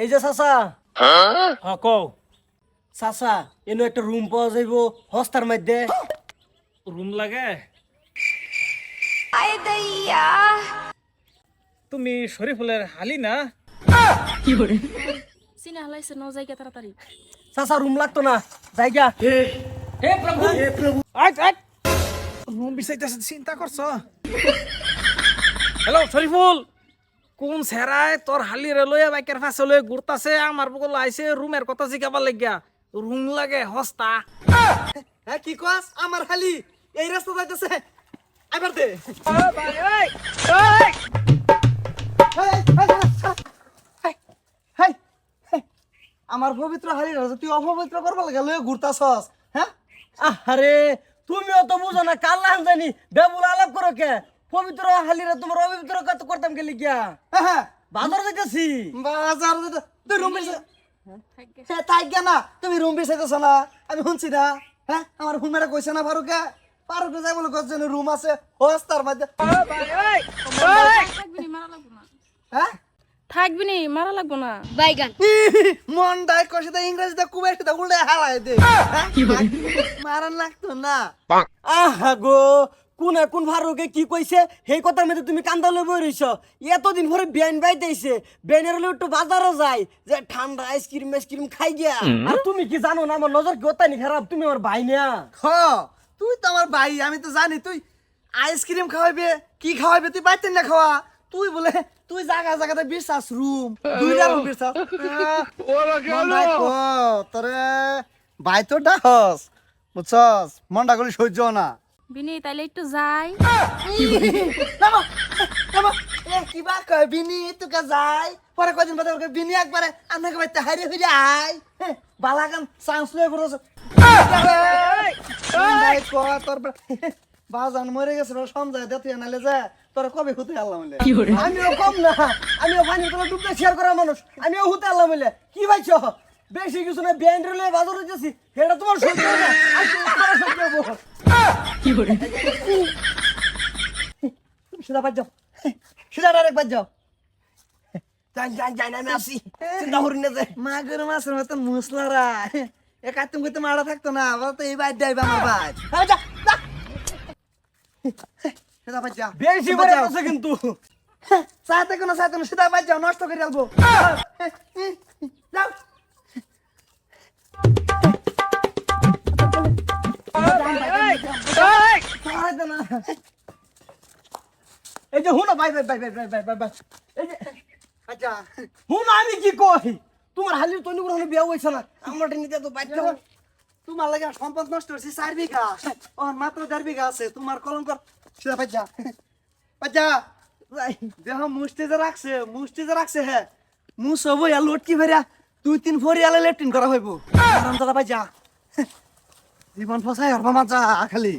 এই যে চাচা হ্যাঁ? কও। চাচা এনে একটা রুম পাওয়া যাইব হস্তার মধ্যে। রুম লাগে? তুমি শরীফুলের হালি না? চিনা হালাইছে ন যাইগা তাড়াতাড়ি। চাচা রুম লাগতো না। জায়গা হে প্রভু! হে প্রভু। আইট আইট রুম বিচাইতেছে চিন্তা করছ? হ্যালো শরীফুল! কোন সেরায় তোর হালি রে লইয়া বাইকের পাশে লই ঘুরতাছে? আমার বগল আইছে, রুমের কথা জিগাবার লাগিয়া। রুম লাগে হস্তা। হ্যাঁ কি কস? আমার খালি এই রাস্তা যাইতেছে। এবার দে। আমার পবিত্র হালি রাজা তুই অপবিত্র করবার লাগে লয়ে ঘুরতাছস হ্যাঁ? আরে তুমিও তো বুঝো না কাল জানি? বেবুল আলাপ করো কে? পবিত্র হালিরা তোমার অপবিত্র কত করতাম কে লিখিয়া হ্যাঁ বাজার যাইতেছি। বাজার তুই রুম হ্যাঁ তাই গে। না। তুমি রুম বিছাইতেছ না। আমি শুনছি না। হ্যাঁ আমার রুমেরা কইছে না ফারুকে? ফারুকে যাই বলে কচ্ছে রুম আছে? হোস্তার মধ্যে। থাকবি নি মারা লাগবো না। হ্যাঁ? থাকবি নি মারা লাগবো না। মন ডাই কষে দা ইংরেজিতে কুবে দা উল্টে হালাই দে। মারান লাগতো না। আহা গো কোন কোন ফারুকে কি কইছে? সেই কথার মধ্যে তুমি কান্দা লই বই রইছ। এতদিন পরে বেন বাইতেছে বেনের হলে একটু বাজারও যায়। যে ঠান্ডা আইসক্রিম আইসক্রিম খাই গিয়া। আর তুমি কি জানো না আমার নজর কি ওতানি খারাপ? তুমি আমার ভাই না। হ তুই তো আমার ভাই আমি তো জানি। তুই আইসক্রিম খাওয়াইবে কি খাওয়াইবে তুই বাইতে না খাওয়া। তুই বলে তুই জায়গা জায়গাতে বিশ্বাস রুম দুইটা রুম বিশ্বাস। তোরে ভাই তো ডাহস বুঝছস? মন্ডা গুলি সহ্য না। বিনি তাইলে একটু যাই। কিবা কয় বিনি তোকে যাই। পরে কদিন বাদে ওকে বিনি একবারে আপনাকে বাইতে হারিয়ে ফিরে আই বালাগান চান্স লয়ে ঘুরছ তোর বাজান মরে গেছে রে, সমঝায় দে তুই নালে যা। তোরা কবে হুতে আল্লাহ মিলে আমিও কম না আমিও পানির তলে ডুবতে শেয়ার করা মানুষ। আমিও হুতে আল্লাহ মিলে কি ভাইছ? বেশি কিছু না ব্যান্ড রেলে বাজার হইতেছি। এটা তোমার সহ্য না। আর তোমার সহ্য তুমি সোজা বাদ যাও। সোজা আরেকবার যাও মাগুর মাছের মতন মুসলারা। এক হাত তুমি তো মারা থাকতো না আবার তো এই বাদ দেয় যাই আমার বাদ। বেশি করে আছে কিন্তু। হ্যাঁ, চাইতে কোনো চাইতে না সেটা বাদ যাও নষ্ট করে রাখব হ্যাঁ, হ্যাঁ, যাও। এই যে হুনো ভাই ভাই ভাই ভাই ভাই ভাই ভাই এই যে আচ্ছা। হুন আমি কি কই? তোমার হালির তৈরি কোনো বিয়া হয়েছে না। আমার নিতে তো বাচ্চা তোমার লাগে সম্পদ নষ্ট হয়েছে চার বিঘা। ওর মাত্র চার বিঘা আছে তোমার কলম কর সেটা পাচ্ছা পাচ্ছা দেহ মুষ্টি যে রাখছে মুষ্টি যে রাখছে হ্যাঁ। মুস হব ইয়া লটকি ভেরিয়া দুই তিন ভরি আলে লেট্রিন করা হইব। আরাম তারা পাচ্ছা জীবন ফসাই আর মামা যা খালি।